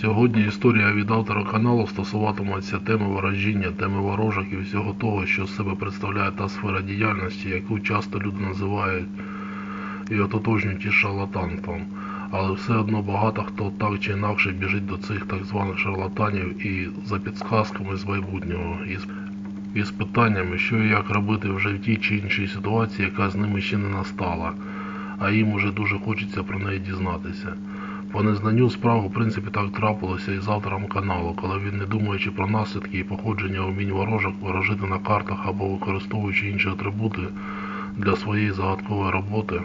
Сьогодні історія від автора каналу стосуватиметься теми ворожіння, теми ворожок і всього того, що з себе представляє та сфера діяльності, яку часто люди називають і ототожнюють із шарлатанством. Але все одно багато хто так чи інакше біжить до цих так званих шарлатанів і за підсказками з майбутнього, і з, і з питаннями, що і як робити вже в тій чи іншій ситуації, яка з ними ще не настала, а їм уже дуже хочеться про неї дізнатися. По незнанню справ, в принципі, так трапилося і з автором каналу, коли він, не думаючи про наслідки і походження умінь ворожок, ворожити на картах або використовуючи інші атрибути для своєї загадкової роботи,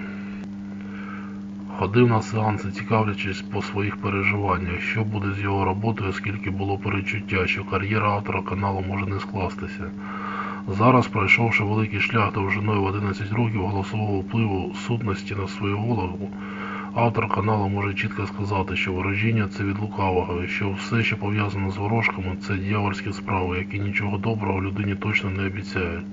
ходив на сеанси, цікавлячись по своїх переживаннях, що буде з його роботою, оскільки було перечуття, що кар'єра автора каналу може не скластися. Зараз, пройшовши великий шлях довжиною в 11 років голосового впливу сутності на свою голову, Автор каналу може чітко сказати, що ворожіння це від лукавого, і що все, що пов'язано з ворожками, це дьявольські справи, які нічого доброго людині точно не обіцяють.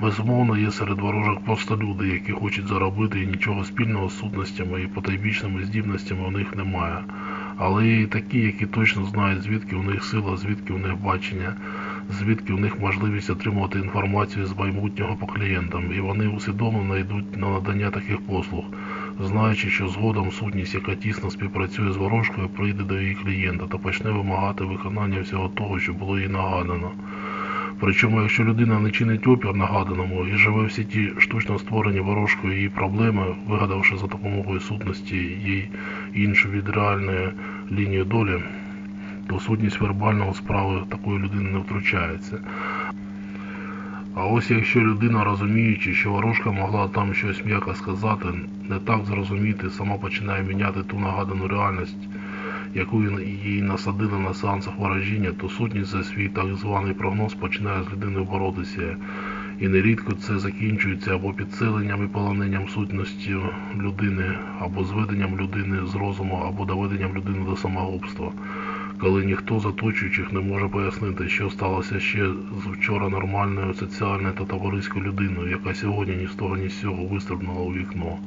Безумовно, є серед ворожок просто люди, які хочуть заробити і нічого спільного з сутностями і потайбічними здібностями у них немає. Але є і такі, які точно знають, звідки у них сила, звідки у них бачення, звідки у них можливість отримувати інформацію з майбутнього по клієнтам, і вони усвідомлено йдуть на надання таких послуг знаючи, що згодом сутність, яка тісно співпрацює з ворожкою, прийде до її клієнта та почне вимагати виконання всього того, що було їй нагадано. Причому, якщо людина не чинить опір нагаданому і живе всі ті штучно створені ворожкою її проблеми, вигадавши за допомогою сутності їй іншу від реальної лінії долі, то сутність вербального справи такої людини не втручається. А ось якщо людина, розуміючи, що ворожка могла там щось м'яко сказати, не так зрозуміти, сама починає міняти ту нагадану реальність, яку їй насадили на сеансах ворожіння, то сутність за свій так званий прогноз починає з людиною боротися. І нерідко це закінчується або підсиленням і полоненням сутності людини, або зведенням людини з розуму, або доведенням людини до самогубства коли ніхто з оточуючих не може пояснити, що сталося ще з вчора нормальною соціальною та товариською людиною, яка сьогодні ні з того, ні з цього вистрибнула у вікно.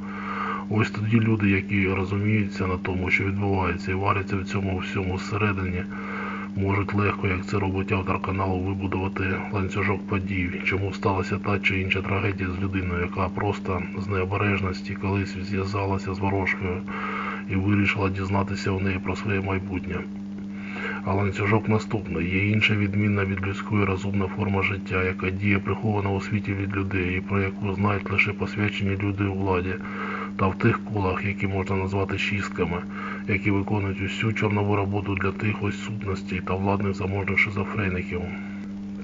Ось тоді люди, які розуміються на тому, що відбувається, і варяться в цьому всьому всередині, можуть легко, як це робить автор каналу, вибудувати ланцюжок подій, чому сталася та чи інша трагедія з людиною, яка просто з необережності колись зв'язалася з ворожкою і вирішила дізнатися у неї про своє майбутнє. А ланцюжок наступний. Є інша відмінна від людської розумна форма життя, яка діє прихована у світі від людей, і про яку знають лише посвячені люди у владі, та в тих колах, які можна назвати шістками, які виконують усю чорнову роботу для тих ось сутностей та владних заможних шизофреників.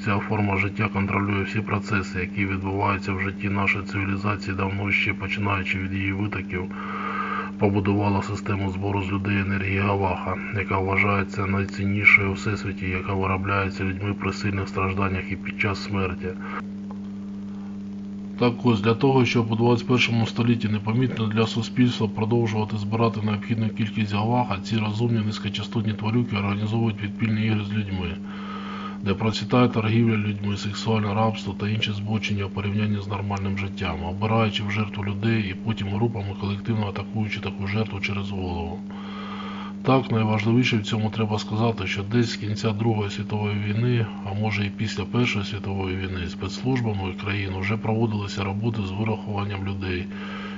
Ця форма життя контролює всі процеси, які відбуваються в житті нашої цивілізації давно ще починаючи від її витоків побудувала систему збору з людей енергії Гаваха, яка вважається найціннішою у всесвіті, яка виробляється людьми при сильних стражданнях і під час смерті. Так ось для того, щоб у 21 столітті непомітно для суспільства продовжувати збирати необхідну кількість гаваха, ці розумні низькочастотні тварюки організовують підпільні ігри з людьми де процвітає торгівля людьми, сексуальне рабство та інші збочення у порівнянні з нормальним життям, обираючи в жертву людей і потім групами колективно атакуючи таку жертву через голову. Так, найважливіше в цьому треба сказати, що десь з кінця Другої світової війни, а може і після Першої світової війни, спецслужбами країн вже проводилися роботи з вирахуванням людей,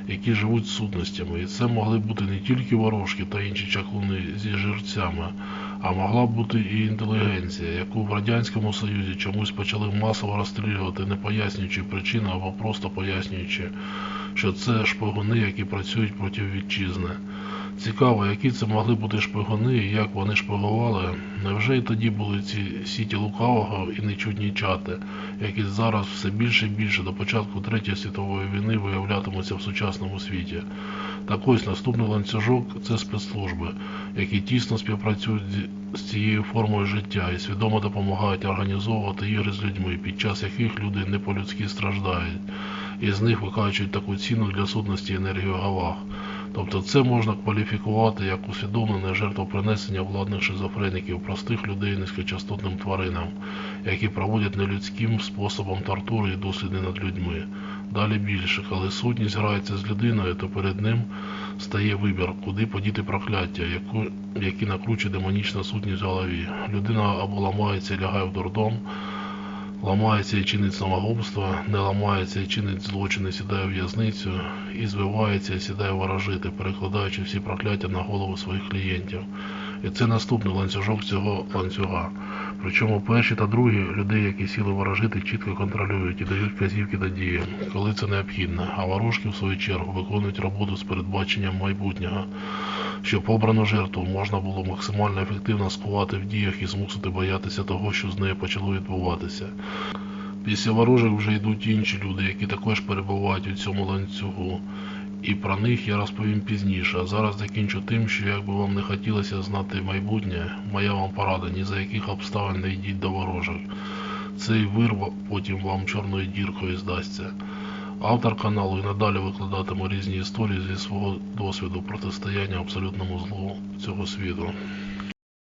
які живуть сутностями. І це могли бути не тільки ворожки та інші чаклуни зі жерцями, а могла бути і інтелігенція, яку в Радянському Союзі чомусь почали масово розстрілювати, не пояснюючи причину або просто пояснюючи, що це шпигуни, які працюють проти вітчизни. Цікаво, які це могли бути шпигуни і як вони шпигували. Невже і тоді були ці сіті лукавого і нечутні чати, які зараз все більше і більше до початку Третьої світової війни виявлятимуться в сучасному світі? Так ось наступний ланцюжок це спецслужби, які тісно співпрацюють з цією формою життя і свідомо допомагають організовувати ігри з людьми, під час яких люди не по-людськи страждають, і з них викачують таку ціну для сутності енергію Гавах. Тобто це можна кваліфікувати як усвідомлене жертвопринесення владних шизофреніків, простих людей низькочастотним тваринам, які проводять нелюдським способом тортури і досліди над людьми. Далі більше, коли сутність грається з людиною, то перед ним стає вибір, куди подіти прокляття, які накручує демонічна сутність в голові. Людина або ламається і лягає в дурдом, ламається і чинить самогубство, не ламається і чинить злочини, сідає в в'язницю і звивається і сідає ворожити, перекладаючи всі прокляття на голову своїх клієнтів. І це наступний ланцюжок цього ланцюга. Причому перші та другі людей, які сіли ворожити, чітко контролюють і дають вказівки до дії, коли це необхідно. А ворожки, в свою чергу, виконують роботу з передбаченням майбутнього, щоб обрану жертву можна було максимально ефективно скувати в діях і змусити боятися того, що з нею почало відбуватися. Після ворожок вже йдуть інші люди, які також перебувають у цьому ланцюгу. І про них я розповім пізніше. А зараз закінчу тим, що як би вам не хотілося знати майбутнє, моя вам порада, ні за яких обставин не йдіть до ворожок. Цей вир потім вам чорною діркою здасться. Автор каналу і надалі викладатиме різні історії зі свого досвіду протистояння абсолютному злу цього світу.